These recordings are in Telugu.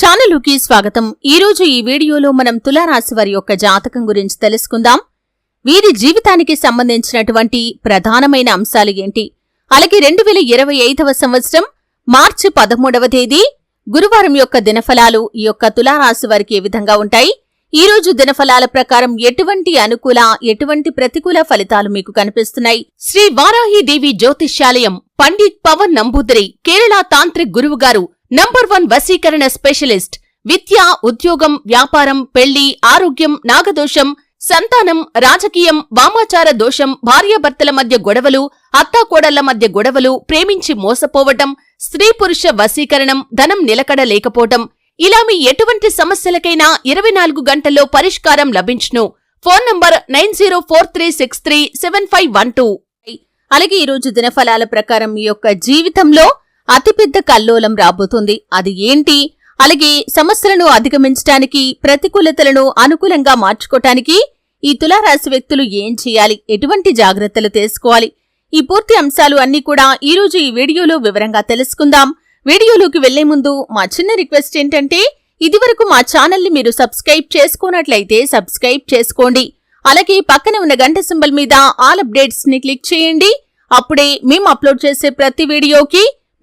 ఛానలుకి స్వాగతం. ఈరోజు ఈ వీడియోలో మనం తులారాశి వారి యొక్క జాతకం గురించి తెలుసుకుందాం. వీరి జీవితానికి సంబంధించినటువంటి ప్రధానమైన అంశాలు ఏంటి? అలాగే రెండు వేల ఇరవై ఐదవ సంవత్సరం మార్చి పదమూడవ తేదీ గురువారం యొక్క దినఫలాలు ఈ యొక్క తులారాశి వారికి ఏ విధంగా ఉంటాయి? ఈ రోజు దినఫలాల ప్రకారం ఎటువంటి అనుకూల ఎటువంటి ప్రతికూల ఫలితాలు మీకు కనిపిస్తున్నాయి? శ్రీ వారాహిదేవి జ్యోతిష్యాలయం పండిత్ పవన్ నంబూదరి కేరళ తాంత్రిక్ గురువు గారు నంబర్ వన్ వశీకరణ స్పెషలిస్ట్ విద్య ఉద్యోగం వ్యాపారం పెళ్ళి ఆరోగ్యం నాగదోషం సంతానం రాజకీయం వామాచార దోషం భార్యాభర్తల మధ్య గొడవలు అత్తాకోడళ్ళ మధ్య గొడవలు ప్రేమించి మోసపోవటం స్త్రీ పురుష వశీకరణం ధనం నిలకడ లేకపోవటం ఇలా మీ ఎటువంటి సమస్యలకైనా ఇరవై నాలుగు గంటల్లో పరిష్కారం లభించును. Phone number nine zero four three six three seven five one two. అలాగే ఈరోజు దినఫలాల ప్రకారం మీ యొక్క జీవితంలో అతిపెద్ద కల్లోలం రాబోతుంది. అది ఏంటి? అలాగే సమస్యలను అధిగమించడానికి ప్రతికూలతలను అనుకూలంగా మార్చుకోటానికి ఈ తులారాశి వ్యక్తులు ఏం చేయాలి? ఎటువంటి జాగ్రత్తలు తీసుకోవాలి? ఈ పూర్తి అంశాలు అన్ని కూడా ఈరోజు ఈ వీడియోలో వివరంగా తెలుసుకుందాం. వీడియోలోకి వెళ్ళే ముందు మా చిన్న రిక్వెస్ట్ ఏంటంటే ఇదివరకు మా ఛానల్ని మీరు సబ్స్క్రైబ్ చేసుకున్నట్లయితే సబ్స్క్రైబ్ చేసుకోండి. అలాగే పక్కన ఉన్న గంట సింబల్ మీద ఆల్ అప్డేట్స్ని క్లిక్ చేయండి. అప్పుడే మేము అప్లోడ్ చేసే ప్రతి వీడియోకి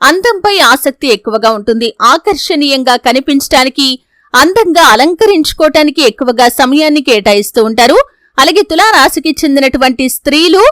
అందంపై ఆసక్తి ఎక్కువగా ఉంటుంది. ఆకర్షణీయంగా కనిపించటానికి అందంగా అలంకరించుకోవటానికి ఎక్కువగా సమయాన్ని కేటాయిస్తూ ఉంటారు. అలాగే తులారాశికి చెందినటువంటి స్త్రీలు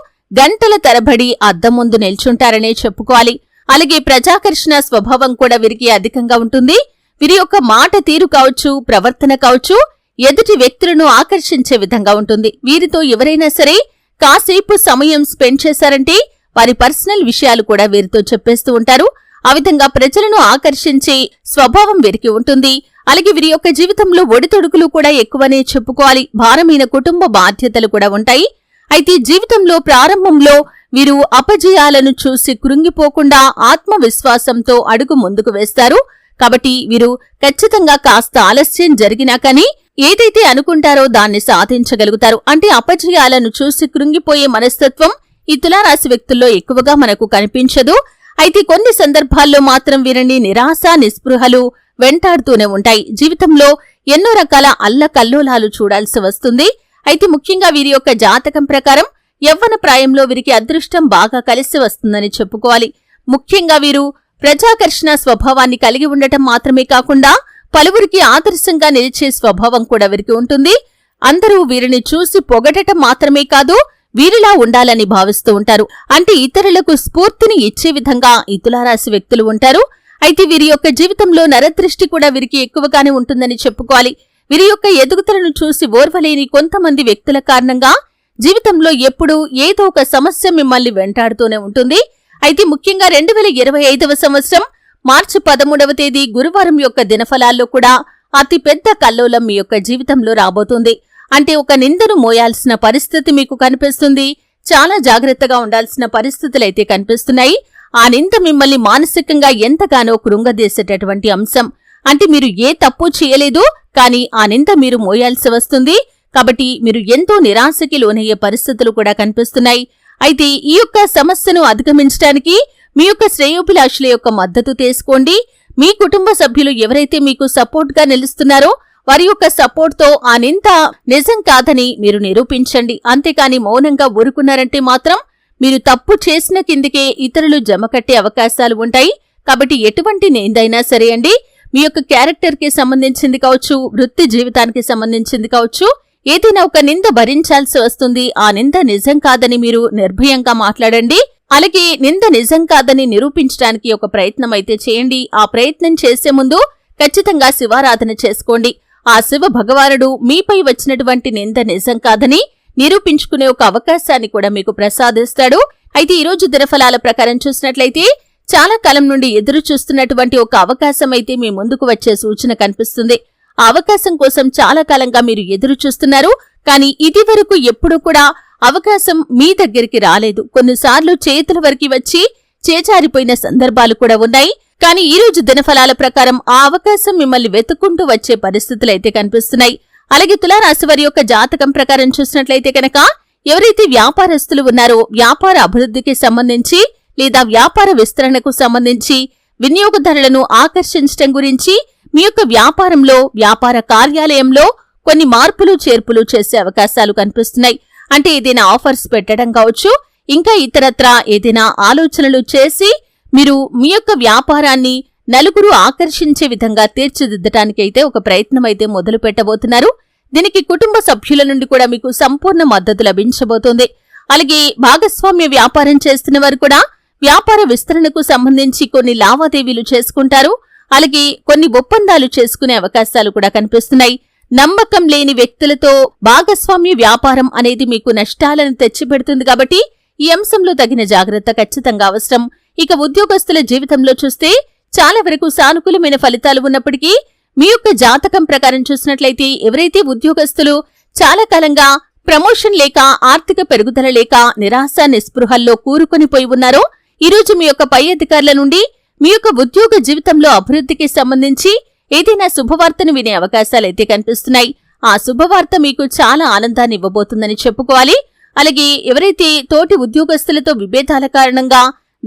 గంటల తరబడి అద్దం ముందు నిల్చుంటారనే చెప్పుకోవాలి. అలాగే ప్రజాకర్షణ స్వభావం కూడా వీరికి అధికంగా ఉంటుంది. వీరి యొక్క మాట తీరు కావచ్చు ప్రవర్తన కావచ్చు ఎదుటి వ్యక్తులను ఆకర్షించే విధంగా ఉంటుంది. వీరితో ఎవరైనా సరే కాసేపు సమయం స్పెండ్ చేశారంటే వారి పర్సనల్ విషయాలు కూడా వీరితో చెప్పేస్తూ ఉంటారు. ఆ విధంగా ప్రజలను ఆకర్షించే స్వభావం వీరికి ఉంటుంది. అలాగే వీరి యొక్క జీవితంలో ఒడితొడుకులు కూడా ఎక్కువనే చెప్పుకోవాలి. భారమైన కుటుంబ బాధ్యతలు కూడా ఉంటాయి. అయితే జీవితంలో ప్రారంభంలో వీరు అపజయాలను చూసి కృంగిపోకుండా ఆత్మవిశ్వాసంతో అడుగు ముందుకు వేస్తారు. కాబట్టి వీరు ఖచ్చితంగా కాస్త ఆలస్యం జరిగినా కానీ ఏదైతే అనుకుంటారో దాన్ని సాధించగలుగుతారు. అంటే అపజయాలను చూసి కృంగిపోయే మనస్తత్వం ఈ తులారాశి వ్యక్తుల్లో ఎక్కువగా మనకు కనిపించదు. అయితే కొన్ని సందర్భాల్లో మాత్రం వీరిని నిరాశ నిస్పృహలు వెంటాడుతూనే ఉంటాయి. జీవితంలో ఎన్నో రకాల అల్లకల్లోలాలు చూడాల్సి వస్తుంది. అయితే ముఖ్యంగా వీరి యొక్క జాతకం ప్రకారం యవ్వన ప్రాయంలో వీరికి అదృష్టం బాగా కలిసి వస్తుందని చెప్పుకోవాలి. ముఖ్యంగా వీరు ప్రజాకర్షణ స్వభావాన్ని కలిగి ఉండటం మాత్రమే కాకుండా పలువురికి ఆదర్శంగా నిలిచే స్వభావం కూడా వీరికి ఉంటుంది. అందరూ వీరిని చూసి పొగడటం మాత్రమే కాదు వీరిలా ఉండాలని భావిస్తూ ఉంటారు. అంటే ఇతరులకు స్ఫూర్తిని ఇచ్చే విధంగా ఇతులారాశి వ్యక్తులు ఉంటారు. అయితే వీరి యొక్క జీవితంలో నరదృష్టి కూడా వీరికి ఎక్కువగానే ఉంటుందని చెప్పుకోవాలి. వీరి యొక్క ఎదుగుదలను చూసి ఓర్వలేని కొంతమంది వ్యక్తుల కారణంగా జీవితంలో ఎప్పుడూ ఏదో ఒక సమస్య మిమ్మల్ని వెంటాడుతూనే ఉంటుంది. అయితే ముఖ్యంగా రెండు వేల ఇరవై ఐదవ సంవత్సరం మార్చి పదమూడవ తేదీ గురువారం యొక్క దినఫలాల్లో కూడా అతిపెద్ద కల్లోలం మీ యొక్క జీవితంలో రాబోతుంది. అంటే ఒక నిందను మోయాల్సిన పరిస్థితి మీకు కనిపిస్తుంది. చాలా జాగ్రత్తగా ఉండాల్సిన పరిస్థితులైతే కనిపిస్తున్నాయి. ఆ నింద మిమ్మల్ని మానసికంగా ఎంతగానో కృంగదీసేటటువంటి అంశం. అంటే మీరు ఏ తప్పు చేయలేదు కానీ ఆ నింద మీరు మోయాల్సి వస్తుంది. కాబట్టి మీరు ఎంతో నిరాశకి లోనయ్యే పరిస్థితులు కూడా కనిపిస్తున్నాయి. అయితే ఈ యొక్క సమస్యను అధిగమించడానికి మీ యొక్క శ్రేయోభిలాషుల యొక్క మద్దతు తీసుకోండి. మీ కుటుంబ సభ్యులు ఎవరైతే మీకు సపోర్ట్గా నిలుస్తున్నారో వారి యొక్క సపోర్ట్తో ఆ నింద నిజం కాదని మీరు నిరూపించండి. అంతేకాని మౌనంగా ఊరుకున్నారంటే మాత్రం మీరు తప్పు చేసిన కిందికే ఇతరులు జమకట్టే అవకాశాలు ఉంటాయి. కాబట్టి ఎటువంటి నిందైనా సరే అండి మీ యొక్క క్యారెక్టర్కి సంబంధించింది కావచ్చు వృత్తి జీవితానికి సంబంధించింది కావచ్చు ఏదైనా ఒక నింద భరించాల్సి వస్తుంది. ఆ నింద నిజం కాదని మీరు నిర్భయంగా మాట్లాడండి. అలాగే నింద నిజం కాదని నిరూపించడానికి ఒక ప్రయత్నం అయితే చేయండి. ఆ ప్రయత్నం చేసే ముందు ఖచ్చితంగా శివారాధన చేసుకోండి. ఆ శివ భగవానుడు మీపై వచ్చినటువంటి నింద నిజం కాదని నిరూపించుకునే ఒక అవకాశాన్ని కూడా మీకు ప్రసాదిస్తాడు. అయితే ఈ రోజు దినఫలాల ప్రకారం చూసినట్లయితే చాలా కాలం నుండి ఎదురు చూస్తున్నటువంటి ఒక అవకాశం అయితే మీ ముందుకు వచ్చే సూచన కనిపిస్తుంది. ఆ అవకాశం కోసం చాలా కాలంగా మీరు ఎదురు చూస్తున్నారు. కానీ ఇది వరకు ఎప్పుడూ కూడా అవకాశం మీ దగ్గరికి రాలేదు. కొన్నిసార్లు చేతుల వరకు వచ్చి చేచారిపోయిన సందర్భాలు కూడా ఉన్నాయి. కానీ ఈ రోజు దినఫలాల ప్రకారం ఆ అవకాశం మిమ్మల్ని వెతుక్కుంటూ వచ్చే పరిస్థితులైతే కనిపిస్తున్నాయి. అలాగే తులారాశి వారి యొక్క జాతకం ప్రకారం చూసినట్లయితే కనుక ఎవరైతే వ్యాపారస్తులు ఉన్నారో వ్యాపార అభివృద్ధికి సంబంధించి లేదా వ్యాపార విస్తరణకు సంబంధించి వినియోగదారులను ఆకర్షించడం గురించి మీ యొక్క వ్యాపారంలో వ్యాపార కార్యాలయంలో కొన్ని మార్పులు చేర్పులు చేసే అవకాశాలు కనిపిస్తున్నాయి. అంటే ఏదైనా ఆఫర్స్ పెట్టడం కావచ్చు ఇంకా ఇతరత్రా ఏదైనా ఆలోచనలు చేసి మీరు మీ యొక్క వ్యాపారాన్ని నలుగురు ఆకర్షించే విధంగా తీర్చిదిద్దటానికైతే ఒక ప్రయత్నం అయితే మొదలు పెట్టబోతున్నారు. దీనికి కుటుంబ సభ్యుల నుండి కూడా మీకు సంపూర్ణ మద్దతు లభించబోతోంది. అలాగే భాగస్వామ్య వ్యాపారం చేస్తున్న వారు కూడా వ్యాపార విస్తరణకు సంబంధించి కొన్ని లావాదేవీలు చేసుకుంటారు. అలాగే కొన్ని ఒప్పందాలు చేసుకునే అవకాశాలు కూడా కనిపిస్తున్నాయి. నమ్మకం లేని వ్యక్తులతో భాగస్వామ్య వ్యాపారం అనేది మీకు నష్టాలను తెచ్చిపెడుతుంది కాబట్టి ఈ అంశంలో తగిన జాగ్రత్త ఖచ్చితంగా అవసరం. ఇక ఉద్యోగస్తుల జీవితంలో చూస్తే చాలా వరకు సానుకూలమైన ఫలితాలు ఉన్నప్పటికీ మీ యొక్క జాతకం ప్రకారం చూసినట్లయితే ఎవరైతే ఉద్యోగస్తులు చాలా కాలంగా ప్రమోషన్ లేక ఆర్థిక పెరుగుదల లేక నిరాశ నిస్పృహల్లో కూరుకొని పోయి ఉన్నారో ఈరోజు మీ యొక్క పై అధికారుల నుండి మీ యొక్క ఉద్యోగ జీవితంలో అభివృద్ధికి సంబంధించి ఏదైనా శుభవార్తను వినే అవకాశాలైతే కనిపిస్తున్నాయి. ఆ శుభవార్త మీకు చాలా ఆనందాన్ని ఇవ్వబోతుందని చెప్పుకోవాలి. అలాగే ఎవరైతే తోటి ఉద్యోగస్తులతో విభేదాల కారణంగా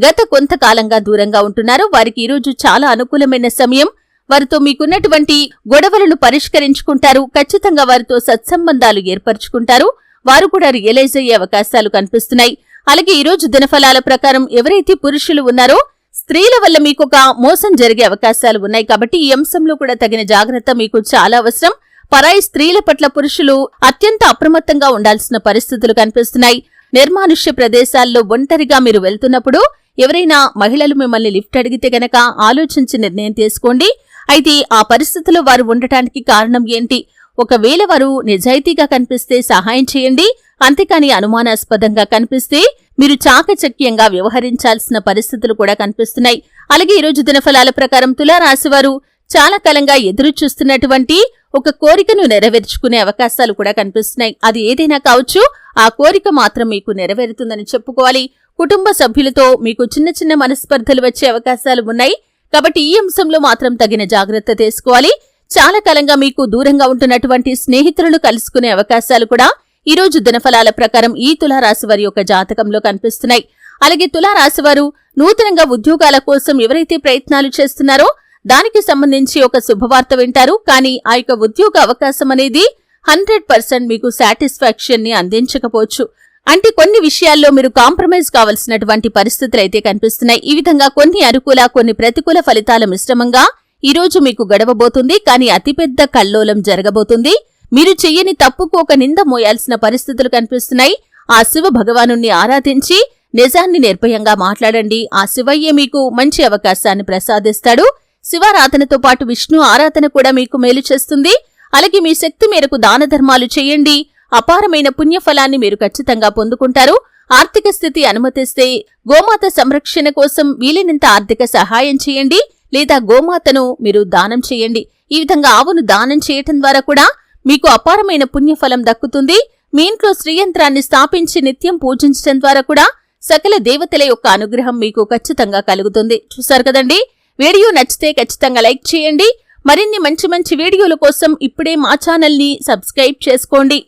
గత కొంతకాలంగా దూరంగా ఉంటున్నారో. వారికి ఈరోజు చాలా అనుకూలమైన సమయం. వారితో మీకున్నటువంటి గొడవలను పరిష్కరించుకుంటారు. ఖచ్చితంగా వారితో సత్సంబంధాలు ఏర్పరచుకుంటారు. వారు కూడా రియలైజ్ అయ్యే అవకాశాలు కనిపిస్తున్నాయి. అలాగే ఈరోజు దినఫలాల ప్రకారం ఎవరైతే పురుషులు ఉన్నారో స్త్రీల వల్ల మీకు ఒక మోసం జరిగే అవకాశాలు ఉన్నాయి. కాబట్టి ఈ అంశంలో కూడా తగిన జాగ్రత్త మీకు చాలా అవసరం. పరాయి స్త్రీల పట్ల పురుషులు అత్యంత అప్రమత్తంగా ఉండాల్సిన పరిస్థితులు కనిపిస్తున్నాయి. నిర్మానుష్య ప్రదేశాల్లో ఒంటరిగా మీరు వెళ్తున్నప్పుడు ఎవరైనా మహిళలు మిమ్మల్ని లిఫ్ట్ అడిగితే గనక ఆలోచించి నిర్ణయం తీసుకోండి. అయితే ఆ పరిస్థితిలో వారు ఉండటానికి కారణం ఏంటి? ఒకవేళ వారు నిజాయితీగా కనిపిస్తే సహాయం చేయండి. అంతేకాని అనుమానాస్పదంగా కనిపిస్తే మీరు చాకచక్యంగా వ్యవహరించాల్సిన పరిస్థితులు కూడా కనిపిస్తున్నాయి. అలాగే ఈరోజు దినఫలాల ప్రకారం తులారాశివారు చాలా కాలంగా ఎదురు చూస్తున్నటువంటి ఒక కోరికను నెరవేర్చుకునే అవకాశాలు కూడా కనిపిస్తున్నాయి. అది ఏదైనా కావచ్చు ఆ కోరిక మాత్రం మీకు నెరవేరుతుందని చెప్పుకోవాలి. కుటుంబ సభ్యులతో మీకు చిన్న చిన్న మనస్పర్ధలు వచ్చే అవకాశాలు ఉన్నాయి. కాబట్టి ఈ అంశంలో మాత్రం తగిన జాగ్రత్త తీసుకోవాలి. చాలా కాలంగా మీకు దూరంగా ఉంటున్నటువంటి స్నేహితులను కలుసుకునే అవకాశాలు కూడా ఈ రోజు దినఫలాల ప్రకారం ఈ తులారాశి వారి యొక్క జాతకంలో కనిపిస్తున్నాయి. అలాగే తులారాశి వారు నూతనంగా ఉద్యోగాల కోసం ఎవరైతే ప్రయత్నాలు చేస్తున్నారో దానికి సంబంధించి ఒక శుభవార్త వింటారు. కానీ ఆ యొక్క ఉద్యోగ అవకాశం అనేది హండ్రెడ్ పర్సెంట్ మీకు సాటిస్ఫాక్షన్ని అందించకపోవచ్చు. అంటే కొన్ని విషయాల్లో మీరు కాంప్రమైజ్ కావలసినటువంటి పరిస్థితులు అయితే కనిపిస్తున్నాయి. ఈ విధంగా కొన్ని అనుకూల కొన్ని ప్రతికూల ఫలితాల మిశ్రమంగా ఈ రోజు మీకు గడవబోతుంది. కానీ అతిపెద్ద కల్లోలం జరగబోతుంది. మీరు చెయ్యని తప్పుకు ఒక నింద మోయాల్సిన పరిస్థితులు కనిపిస్తున్నాయి. ఆ శివ భగవాను ఆరాధించి నిజాన్ని నిర్భయంగా మాట్లాడండి. ఆ శివయ్యే మీకు మంచి అవకాశాన్ని ప్రసాదిస్తాడు. శివారాధనతో పాటు విష్ణు ఆరాధన కూడా మీకు మేలు చేస్తుంది. అలాగే మీ శక్తి మేరకు దాన ధర్మాలు చేయండి. అపారమైన పుణ్యఫలాన్ని మీరు ఖచ్చితంగా పొందుకుంటారు. ఆర్థిక స్థితి అనుమతిస్తే గోమాత సంరక్షణ కోసం వీలైనంత ఆర్థిక సహాయం చేయండి. లేదా గోమాతను మీరు దానం చేయండి. ఈ విధంగా ఆవును దానం చేయటం ద్వారా కూడా మీకు అపారమైన పుణ్యఫలం దక్కుతుంది. మీ ఇంట్లో శ్రీయంత్రాన్ని స్థాపించి నిత్యం పూజించడం ద్వారా కూడా సకల దేవతల యొక్క అనుగ్రహం మీకు ఖచ్చితంగా కలుగుతుంది. చూసారు కదండి? వీడియో నచ్చితే ఖచ్చితంగా లైక్ చేయండి. మరిన్ని మంచి మంచి వీడియోల కోసం ఇప్పుడే మా ఛానల్ని సబ్స్క్రైబ్ చేసుకోండి.